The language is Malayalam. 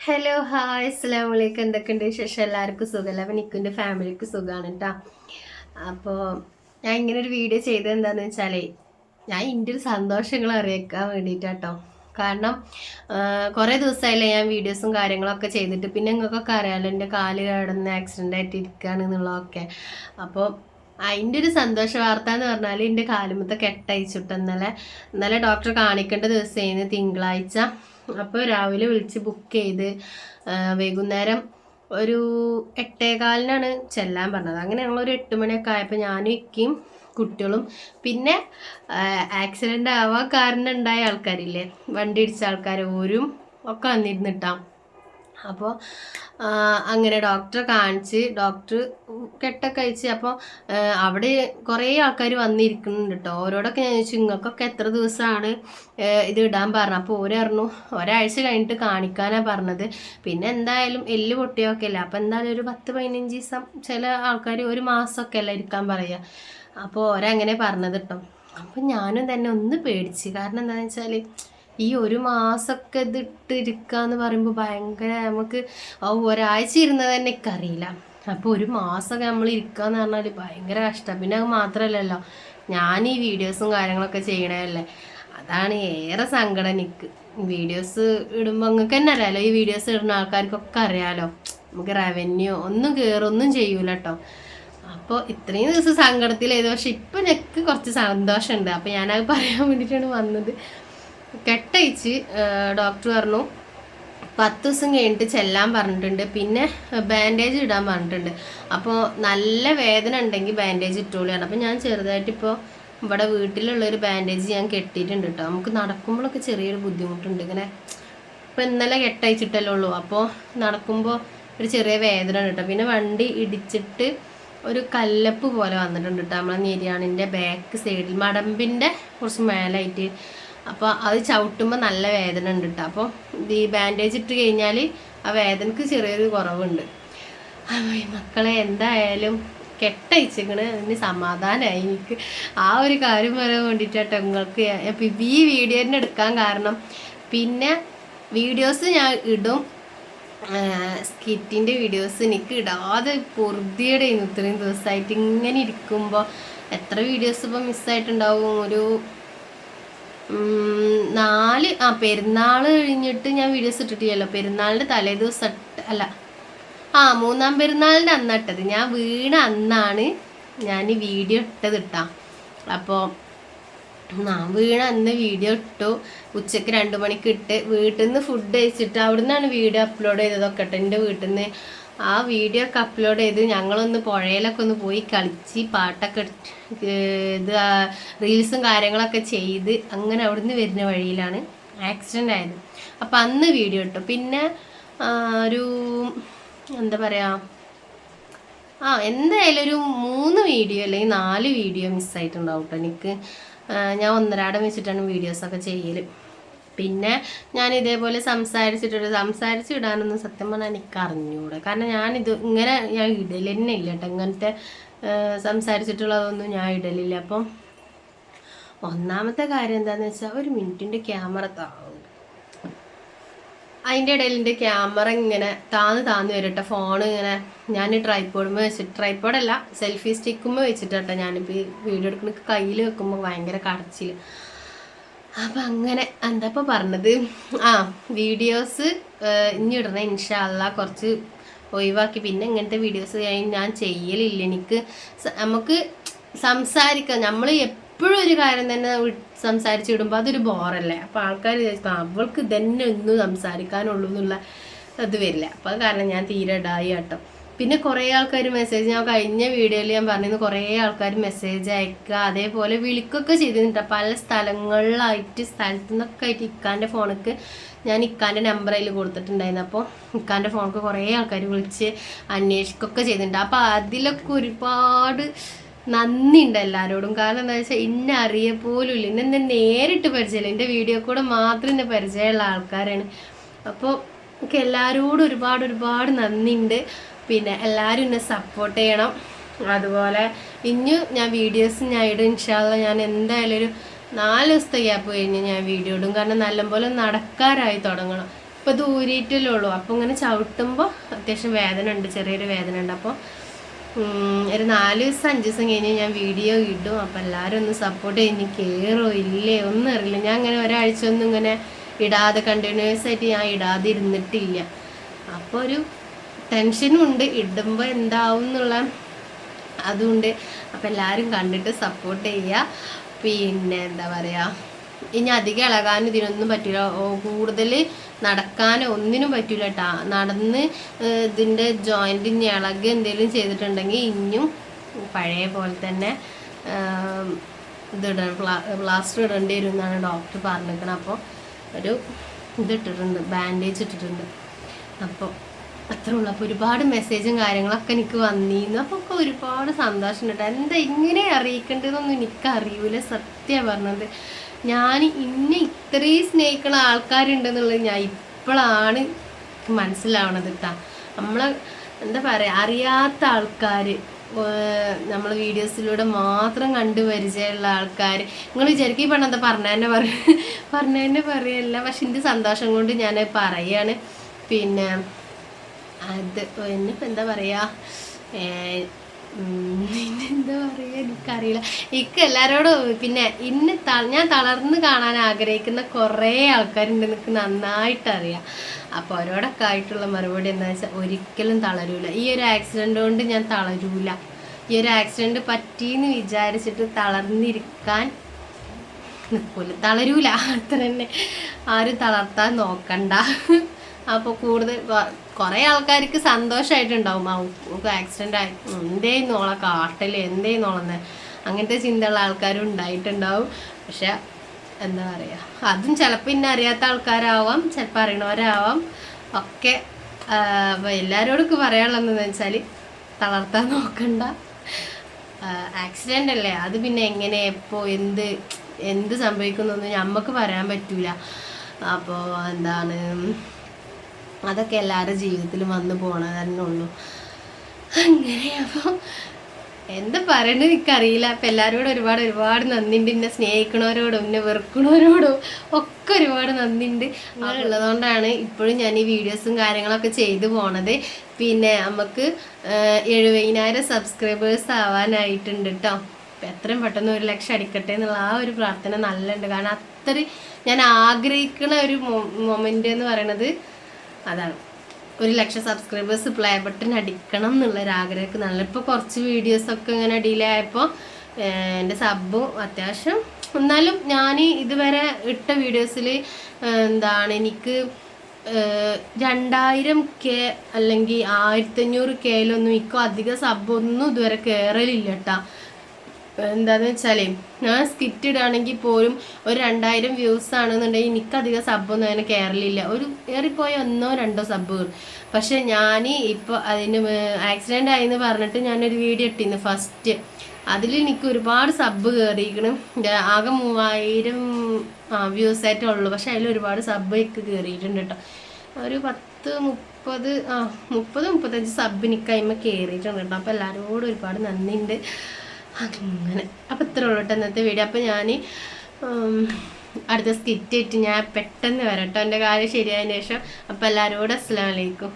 ഹലോ ഹായ് അസ്സാം വലൈക്കും എന്തൊക്കെയുണ്ട് വിശേഷം? എല്ലാവർക്കും സുഖമല്ല അപ്പം നിൽക്കുന്റെ ഫാമിലിക്ക് സുഖമാണ് കേട്ടോ അപ്പോൾ ഞാൻ ഇങ്ങനെ ഒരു വീഡിയോ ചെയ്തത് എന്താണെന്ന് വെച്ചാൽ ഞാൻ എന്റെ ഒരു സന്തോഷങ്ങൾ അറിയിക്കാൻ വേണ്ടിയിട്ടാട്ടോ കാരണം കുറേ ദിവസമായില്ലേ ഞാൻ വീഡിയോസും കാര്യങ്ങളൊക്കെ ചെയ്തിട്ട്. പിന്നെ നിങ്ങൾക്കൊക്കെ അറിയാമല്ലോ എന്റെ കാൽ കിടന്ന് ആക്സിഡന്റ് ആയിട്ട് ഇരിക്കുകയാണ് എന്നുള്ളതൊക്കെ. അപ്പോൾ അതിന്റെ ഒരു സന്തോഷ വാർത്ത എന്ന് പറഞ്ഞാൽ എന്റെ കാലുമത്തെ കെട്ടയച്ചിട്ട് ഇന്നലെ ഇന്നലെ ഡോക്ടറെ കാണിക്കേണ്ട ദിവസമായിരുന്നു തിങ്കളാഴ്ച. അപ്പോൾ രാവിലെ വിളിച്ച് ബുക്ക് ചെയ്ത് വൈകുന്നേരം ഒരു എട്ടേകാലിനാണ് ചെല്ലാൻ പറഞ്ഞത്. അങ്ങനെ ഞങ്ങളൊരു എട്ട് മണിയൊക്കെ ആയപ്പോൾ ഞാനും ഇക്കയും കുട്ടികളും പിന്നെ ആക്സിഡന്റ് ആവാൻ കാരണം ഉണ്ടായ ആൾക്കാരില്ലേ വണ്ടി ഇടിച്ച ആൾക്കാർ ഓരും ഒക്കെ വന്നിരുന്നിട്ടാം. അപ്പോൾ അങ്ങനെ ഡോക്ടറെ കാണിച്ച് ഡോക്ടർ കെട്ടൊക്കെ അയച്ച് അപ്പോൾ അവിടെ കുറേ ആൾക്കാർ വന്നിരിക്കുന്നുണ്ട് കേട്ടോ ഓരോടൊക്കെ ഞാൻ ചോദിച്ചു നിങ്ങൾക്കൊക്കെ എത്ര ദിവസമാണ് ഇത് ഇടാൻ പറഞ്ഞു അപ്പോൾ ഓരറിഞ്ഞു ഒരാഴ്ച കഴിഞ്ഞിട്ട് കാണിക്കാനാണ് പറഞ്ഞത്. പിന്നെ എന്തായാലും എല്ല് പൊട്ടിയൊക്കെ അല്ല? അപ്പോൾ എന്തായാലും ഒരു പത്ത് പതിനഞ്ച് ദിവസം ചില ആൾക്കാർ ഒരു മാസമൊക്കെ അല്ല ഇരിക്കാൻ പറയുക അപ്പോൾ ഓരങ്ങനെ പറഞ്ഞത് കേട്ടോ അപ്പോൾ ഞാനും തന്നെ ഒന്ന് പേടിച്ച്. കാരണം എന്താണെന്ന് വെച്ചാൽ ഈ ഒരു മാസമൊക്കെ ഇതിട്ടിരിക്കുക എന്ന് പറയുമ്പോൾ ഭയങ്കര നമുക്ക് ഒരാഴ്ച ഇരുന്നത് തന്നെ എനിക്കറിയില്ല. അപ്പോൾ ഒരു മാസമൊക്കെ നമ്മൾ ഇരിക്കുക എന്ന് പറഞ്ഞാൽ ഭയങ്കര കഷ്ടം. പിന്നെ അത് മാത്രമല്ലല്ലോ ഞാൻ ഈ വീഡിയോസും കാര്യങ്ങളൊക്കെ ചെയ്യണതല്ലേ. അതാണ് ഏറെ സങ്കടം എനിക്ക്. വീഡിയോസ് ഇടുമ്പോൾ നിങ്ങൾക്ക് തന്നെ അറിയാലോ ഈ വീഡിയോസ് ഇടുന്ന ആൾക്കാർക്കൊക്കെ അറിയാലോ. നമുക്ക് റവന്യൂ ഒന്നും കയറൊന്നും ചെയ്യൂല കേട്ടോ അപ്പോൾ ഇത്രയും ദിവസം സങ്കടത്തിലായത്. പക്ഷെ ഇപ്പം എനിക്ക് കുറച്ച് സന്തോഷമുണ്ട്. അപ്പോൾ ഞാനത് പറയാൻ വേണ്ടിയിട്ടാണ് വന്നത്. കെട്ടയിച്ച് ഡോക്ടർ പറഞ്ഞു പത്ത് ദിവസം കഴിഞ്ഞിട്ട് ചെല്ലാൻ പറഞ്ഞിട്ടുണ്ട്. പിന്നെ ബാൻഡേജ് ഇടാൻ പറഞ്ഞിട്ടുണ്ട്. അപ്പോൾ നല്ല വേദന ഉണ്ടെങ്കിൽ ബാൻഡേജ് ഇട്ടോളിയാണ്. അപ്പോൾ ഞാൻ ചെറുതായിട്ട് ഇപ്പോൾ ഇവിടെ വീട്ടിലുള്ള ഒരു ബാൻഡേജ് ഞാൻ കെട്ടിയിട്ടുണ്ട് കേട്ടോ നമുക്ക് നടക്കുമ്പോഴൊക്കെ ചെറിയൊരു ബുദ്ധിമുട്ടുണ്ട്. ഇങ്ങനെ ഇപ്പം ഇന്നലെ കെട്ടയച്ചിട്ടല്ലേ ഉള്ളൂ. അപ്പോൾ നടക്കുമ്പോൾ ഒരു ചെറിയ വേദന ഉണ്ട് കേട്ടോ പിന്നെ വണ്ടി ഇടിച്ചിട്ട് ഒരു കല്ലപ്പ് പോലെ വന്നിട്ടുണ്ട് കേട്ടോ നമ്മളെ നിര്യാണിന്റെ ബാക്ക് സൈഡിൽ മടമ്പിന്റെ കുറച്ച് മേലായിട്ട് അപ്പോൾ അത് ചവിട്ടുമ്പോൾ നല്ല വേദന ഉണ്ട് കേട്ടോ അപ്പോൾ ഈ ബാൻഡേജ് ഇട്ട് കഴിഞ്ഞാൽ ആ വേദനക്ക് ചെറിയൊരു കുറവുണ്ട്. മക്കളെ എന്തായാലും കെട്ടയച്ചിക്കണ് അതിന് സമാധാനമായി എനിക്ക് ആ ഒരു കാര്യം പറയാൻ വേണ്ടിയിട്ടാട്ടോ നിങ്ങൾക്ക് അപ്പം ഈ വീഡിയോ തന്നെ എടുക്കാൻ കാരണം. പിന്നെ വീഡിയോസ് ഞാൻ ഇടും. സ്കിറ്റിന്റെ വീഡിയോസ് എനിക്ക് ഇടാതെ പൊറുതിയുടെ ഇത്രയും ദിവസമായിട്ട് ഇങ്ങനെ ഇരിക്കുമ്പോൾ എത്ര വീഡിയോസ് ഇപ്പം മിസ്സായിട്ടുണ്ടാവും ഒരു നാല് ആ പെരുന്നാൾ കഴിഞ്ഞിട്ട് ഞാൻ വീഡിയോസ് ഇട്ടിട്ടില്ലല്ലോ. പെരുന്നാളിന്റെ തലേ ദിവസം അല്ല. ആ മൂന്നാം പെരുന്നാളിന്റെ അന്നിട്ടത് ഞാൻ വീണ അന്നാണ് ഞാൻ വീഡിയോ ഇട്ടത് ഇട്ടാ അപ്പോൾ ആ വീണ അന്ന് വീഡിയോ ഇട്ടു. ഉച്ചയ്ക്ക് രണ്ട് മണിക്ക് ഇട്ട് വീട്ടിൽ നിന്ന് ഫുഡ് കഴിച്ചിട്ട് അവിടെ നിന്നാണ് വീഡിയോ അപ്ലോഡ് ചെയ്തതൊക്കെ എന്റെ വീട്ടിൽ നിന്ന് ആ വീഡിയോ ഒക്കെ അപ്ലോഡ് ചെയ്ത് ഞങ്ങളൊന്ന് പുഴയിലൊക്കെ ഒന്ന് പോയി കളിച്ച് പാട്ടൊക്കെ ഇത് റീൽസും കാര്യങ്ങളൊക്കെ ചെയ്ത് അങ്ങനെ അവിടുന്ന് വരുന്ന വഴിയിലാണ് ആക്സിഡന്റ് ആയത്. അപ്പം അന്ന് വീഡിയോ ഇട്ടു. പിന്നെ ഒരു എന്താ പറയുക ആ എന്തായാലും ഒരു മൂന്ന് വീഡിയോ അല്ലെങ്കിൽ നാല് വീഡിയോ മിസ്സായിട്ടുണ്ടാവും കേട്ടോ എനിക്ക്. ഞാൻ ഒന്നരാടം വെച്ചിട്ടാണ് വീഡിയോസൊക്കെ ചെയ്യൽ പിന്നെ ഞാൻ ഇതേപോലെ സംസാരിച്ചിട്ടുണ്ട് സംസാരിച്ചിടാനൊന്നും സത്യം പറഞ്ഞാൽ എനിക്ക് അറിഞ്ഞൂടെ കാരണം ഞാനിത് ഇങ്ങനെ ഞാൻ ഇടൽ തന്നെ ഇല്ല കേട്ടോ. ഇങ്ങനത്തെ സംസാരിച്ചിട്ടുള്ളതൊന്നും ഞാൻ ഇടലില്ല. അപ്പം ഒന്നാമത്തെ കാര്യം എന്താണെന്ന് വെച്ചാൽ ഒരു മിനിറ്റിന്റെ ക്യാമറ താങ്ങും അതിന്റെ ഇടയിൽ എന്റെ ക്യാമറ ഇങ്ങനെ താന്ന് താന്ന് വരട്ടെ. ഫോൺ ഇങ്ങനെ ഞാൻ ട്രൈപ്പോഡുമ്പോൾ വെച്ചിട്ട് ട്രൈപ്പോഡല്ല സെൽഫി സ്റ്റിക്കുമ്പോൾ വെച്ചിട്ടാട്ടോ ഞാനിപ്പോൾ വീഡിയോ എടുക്കുന്ന കയ്യിൽ വെക്കുമ്പോൾ ഭയങ്കര കടച്ചിൽ അപ്പം അങ്ങനെ എന്താ ഇപ്പോൾ പറഞ്ഞത്? ആ വീഡിയോസ് ഇനി ഇടണ ഇൻഷാല്ല കുറച്ച് ഒഴിവാക്കി. പിന്നെ ഇങ്ങനത്തെ വീഡിയോസ് ഞാൻ ചെയ്യലില്ല. എനിക്ക് നമുക്ക് സംസാരിക്കാം. നമ്മൾ എപ്പോഴും ഒരു കാര്യം തന്നെ സംസാരിച്ച് വിടുമ്പോൾ അതൊരു ബോറല്ലേ? അപ്പോൾ ആൾക്കാർ വിചാരിച്ചു "ആ, അവൾക്ക് ഇതന്നെ ഒന്നും സംസാരിക്കാനുള്ളൂ എന്നുള്ള ഇത് വരില്ല. അപ്പോൾ അത് കാരണം ഞാൻ തീരെ ഇടായി കേട്ടോ. പിന്നെ കുറേ ആൾക്കാർ മെസ്സേജ് ഞാൻ കഴിഞ്ഞ വീഡിയോയിൽ ഞാൻ പറഞ്ഞിരുന്നു കുറേ ആൾക്കാർ മെസ്സേജ് അയക്കുക അതേപോലെ വിളിക്കുകയൊക്കെ ചെയ്തിട്ടുണ്ട്. പല സ്ഥലങ്ങളിലായിട്ട് സ്ഥലത്തു നിന്നൊക്കെ ആയിട്ട് ഇക്കാന്റെ ഫോണിക്ക് ഞാൻ ഇക്കാന്റെ നമ്പർ അതിൽ കൊടുത്തിട്ടുണ്ടായിരുന്നു. അപ്പോൾ ഇക്കാന്റെ ഫോണിക്ക് കുറേ ആൾക്കാർ വിളിച്ച് അന്വേഷിക്കുകയൊക്കെ ചെയ്തിട്ടുണ്ട്. അപ്പോൾ അതിലൊക്കെ ഒരുപാട് നന്ദി ഉണ്ട് എല്ലാവരോടും കാരണം എന്താ വെച്ചാൽ ഇന്നെ അറിയ പോലും ഇല്ല ഇന്നെ എന്നെ നേരിട്ട് പരിചയമില്ല. എന്റെ വീഡിയോ കൂടെ മാത്രം എന്നെ പരിചയമുള്ള ആൾക്കാരാണ്. അപ്പോൾ എനിക്ക് എല്ലാവരോടും ഒരുപാട് ഒരുപാട് നന്ദിയുണ്ട്. പിന്നെ എല്ലാവരും എന്നെ സപ്പോർട്ട് ചെയ്യണം. അതുപോലെ ഇനി ഞാൻ വീഡിയോസ് ഞാൻ ഇടും. ഇൻഷാല്ല ഞാൻ എന്തായാലും ഒരു നാല് ദിവസത്തെ ഗ്യാപ്പ് കഴിഞ്ഞ് ഞാൻ വീഡിയോ ഇടും. കാരണം നല്ലപോലെ നടക്കാറായി തുടങ്ങണം. ഇപ്പോൾ ഇത് ഉള്ളൂ. അപ്പോൾ ഇങ്ങനെ ചവിട്ടുമ്പോൾ അത്യാവശ്യം വേദന ഉണ്ട് ചെറിയൊരു വേദന ഉണ്ട് അപ്പോൾ ഒരു നാല് ദിവസം അഞ്ച് ദിവസം കഴിഞ്ഞ് ഞാൻ വീഡിയോ ഇടും. അപ്പം എല്ലാവരും ഒന്ന് സപ്പോർട്ട് ചെയ്ത് കയറോ ഇല്ലേ? ഒന്നും അറിയില്ല. ഞാൻ അങ്ങനെ ഒരാഴ്ച ഒന്നും ഇങ്ങനെ ഇടാതെ കണ്ടിന്യൂസ് ആയിട്ട് ഞാൻ ഇടാതെ ഇരുന്നിട്ടില്ല അപ്പോൾ ഒരു ടെൻഷനും ഉണ്ട്. ഇടുമ്പോൾ എന്താവും എന്നുള്ള അതുകൊണ്ട് അപ്പം എല്ലാവരും കണ്ടിട്ട് സപ്പോർട്ട് ചെയ്യുക പിന്നെ എന്താ പറയുക ഇനി അധികം ഇളകാനും ഇതിനൊന്നും പറ്റില്ല കൂടുതൽ നടക്കാനോ ഒന്നിനും പറ്റില്ല കേട്ടാ നടന്ന് ഇതിന്റെ ജോയിന്റ് ഇനി ഇളക് എന്തെങ്കിലും ചെയ്തിട്ടുണ്ടെങ്കിൽ ഇനിയും പഴയ പോലെ തന്നെ പ്ലാ പ്ലാസ്റ്റർ ഇടേണ്ടി വരും എന്നാണ് ഡോക്ടർ പറഞ്ഞിരിക്കുന്നത് അപ്പോൾ ഒരു ഇതിട്ടിട്ടുണ്ട് ബാൻഡേജ് ഇട്ടിട്ടുണ്ട്. അപ്പോൾ അത്ര ഉള്ളു. അപ്പോൾ ഒരുപാട് മെസ്സേജും കാര്യങ്ങളൊക്കെ എനിക്ക് വന്നിരുന്നു അപ്പോൾ ഒക്കെ ഒരുപാട് സന്തോഷമുണ്ട് എന്താ ഇങ്ങനെ അറിയിക്കേണ്ടതെന്നൊന്നും എനിക്ക് അറിയൂല സത്യം പറഞ്ഞത്. ഞാൻ ഇന്നെ ഇത്രയും സ്നേഹിക്കുന്ന ആൾക്കാരുണ്ടെന്നുള്ളത് ഞാൻ ഇപ്പോഴാണ് മനസ്സിലാവണത് കേട്ടോ നമ്മളെ എന്താ പറയുക അറിയാത്ത ആൾക്കാർ നമ്മൾ വീഡിയോസിലൂടെ മാത്രം കണ്ടു പരിചയമുള്ള ആൾക്കാർ നിങ്ങൾ വിചാരിക്കും ഈ എന്താ പറഞ്ഞ തന്നെ പറ പറഞ്ഞ തന്നെ പറയല്ല. പക്ഷെ എന്റെ സന്തോഷം കൊണ്ട് ഞാൻ പറയാണ്. പിന്നെ അത് എന്നിപ്പോൾ എന്താ പറയുക എന്താ പറയുക എനിക്കറിയില്ല. എനിക്ക് എല്ലാവരോടും പിന്നെ ഇന്ന് ഞാൻ തളർന്ന് കാണാൻ ആഗ്രഹിക്കുന്ന കുറേ ആൾക്കാരുണ്ട് എനിക്ക് നന്നായിട്ട് അറിയാം അപ്പോൾ അവരോടൊക്കെ ആയിട്ടുള്ള മറുപടി എന്താ വെച്ചാൽ ഒരിക്കലും തളരൂല. ഈ ഒരു ആക്സിഡന്റ് കൊണ്ട് ഞാൻ തളരൂല. ഈ ഒരു ആക്സിഡന്റ് പറ്റിയെന്ന് വിചാരിച്ചിട്ട് തളർന്നിരിക്കാൻ നിൽക്കൂല തളരൂല. അത്ര തന്നെ ആരും തളർത്താൻ നോക്കണ്ട. അപ്പോൾ കൂടുതൽ കുറേ ആൾക്കാർക്ക് സന്തോഷമായിട്ടുണ്ടാവും നമുക്ക് ആക്സിഡന്റ് ആയി. എന്തേന്ന് ഓളെ കാട്ടൽ എന്തേന്ന് ഓളെന്ന് അങ്ങനത്തെ ചിന്തയുള്ള ആൾക്കാരും ഉണ്ടായിട്ടുണ്ടാവും. പക്ഷെ എന്താ പറയുക അതും ചിലപ്പോൾ ഇന്ന അറിയാത്ത ആൾക്കാരാവാം ചിലപ്പോൾ അറിയണവരാവാം. ഒക്കെ അപ്പോൾ എല്ലാവരോടും പറയാനുള്ളതെന്ന് വെച്ചാൽ തളർത്താൻ നോക്കണ്ട. ആക്സിഡന്റ് അല്ലേ? അത് പിന്നെ എങ്ങനെ എപ്പോൾ എന്ത് എന്ത് സംഭവിക്കുന്നൊന്നും നമുക്ക് പറയാൻ പറ്റൂല. അപ്പോൾ എന്താണ് അതൊക്കെ എല്ലാവരുടെ ജീവിതത്തിൽ വന്നു പോകണത് തന്നെ ഉള്ളൂ. അങ്ങനെ അപ്പോൾ എന്താ പറയണത് എനിക്കറിയില്ല. അപ്പം എല്ലാവരോടും ഒരുപാട് ഒരുപാട് നന്ദിയുണ്ട്. എന്നെ സ്നേഹിക്കണവരോടും എന്നെ വെറുക്കണവരോടും ഒക്കെ ഒരുപാട് നന്ദിയുണ്ട്. ഉള്ളതുകൊണ്ടാണ് ഇപ്പോഴും ഞാൻ ഈ വീഡിയോസും കാര്യങ്ങളൊക്കെ ചെയ്തു പോണത്. പിന്നെ നമുക്ക് എഴുപതിനായിരം സബ്സ്ക്രൈബേഴ്സ് ആവാനായിട്ടുണ്ട് കേട്ടോ അപ്പം എത്രയും പെട്ടെന്ന് ഒരു ലക്ഷം അടിക്കട്ടെ എന്നുള്ള ആ ഒരു പ്രാർത്ഥന നല്ലുണ്ട്. കാരണം അത്ര ഞാൻ ആഗ്രഹിക്കുന്ന ഒരു മൊമെന്റ് എന്ന് പറയണത് അതാണ്. ഒരു ലക്ഷം സബ്സ്ക്രൈബേഴ്സ് പ്ലേ ബട്ടൺ അടിക്കണം എന്നുള്ളൊരു ആഗ്രഹമൊക്കെ നല്ല ഇപ്പോൾ കുറച്ച് വീഡിയോസൊക്കെ ഇങ്ങനെ ഡിലേ ആയപ്പോൾ എന്റെ സബും അത്യാവശ്യം എന്നാലും ഞാൻ ഇതുവരെ ഇട്ട വീഡിയോസിൽ എന്താണ് എനിക്ക് രണ്ടായിരം കെ അല്ലെങ്കിൽ ആയിരത്തഞ്ഞൂറ് കെയിലൊന്നും ഇക്കോ അധികം സബ്ബൊന്നും ഇതുവരെ കയറലില്ല കേട്ടാ എന്താന്ന് വെച്ചാൽ ഞാൻ സ്കിറ്റ് ഇടുകയാണെങ്കിൽ പോലും ഒരു രണ്ടായിരം വ്യൂസ് ആണെന്നുണ്ടെങ്കിൽ എനിക്കധികം സബ്ബൊന്നും അങ്ങനെ കയറലില്ല ഒരു ഏറിപ്പോയ ഒന്നോ രണ്ടോ സബ്ബ് പക്ഷെ ഞാൻ ഇപ്പോൾ അതിന് ആക്സിഡന്റ് ആയെന്ന് പറഞ്ഞിട്ട് ഞാനൊരു വീഡിയോ ഇട്ടിരുന്നു ഫസ്റ്റ് അതിൽ എനിക്ക് ഒരുപാട് സബ്ബ് കയറിയിരിക്കണം ആകെ മൂവായിരം വ്യൂസ് ആയിട്ടേ ഉള്ളൂ. പക്ഷെ അതിൽ ഒരുപാട് സബ്ബ് എനിക്ക് കയറിയിട്ടുണ്ട് കേട്ടോ ഒരു പത്ത് മുപ്പത് ആ മുപ്പത് മുപ്പത്തഞ്ച് സബ് എനിക്ക് അതിന്മേൽ കയറിയിട്ടുണ്ട് കേട്ടോ അപ്പോൾ എല്ലാവരോടും ഒരുപാട് നന്ദിയുണ്ട് അങ്ങനെ. അപ്പോൾ ഇത്ര ഉള്ളൂ കേട്ടോ ഇന്നത്തെ വീഡിയോ അപ്പോൾ ഞാൻ അടുത്ത സ്കിറ്റ് ഇട്ട് ഞാൻ പെട്ടെന്ന് വരാം കേട്ടോ. എന്റെ കാര്യം ശരിയായതിന് ശേഷം. അപ്പോൾ എല്ലാവരോടും അസ്സലാമലൈക്കും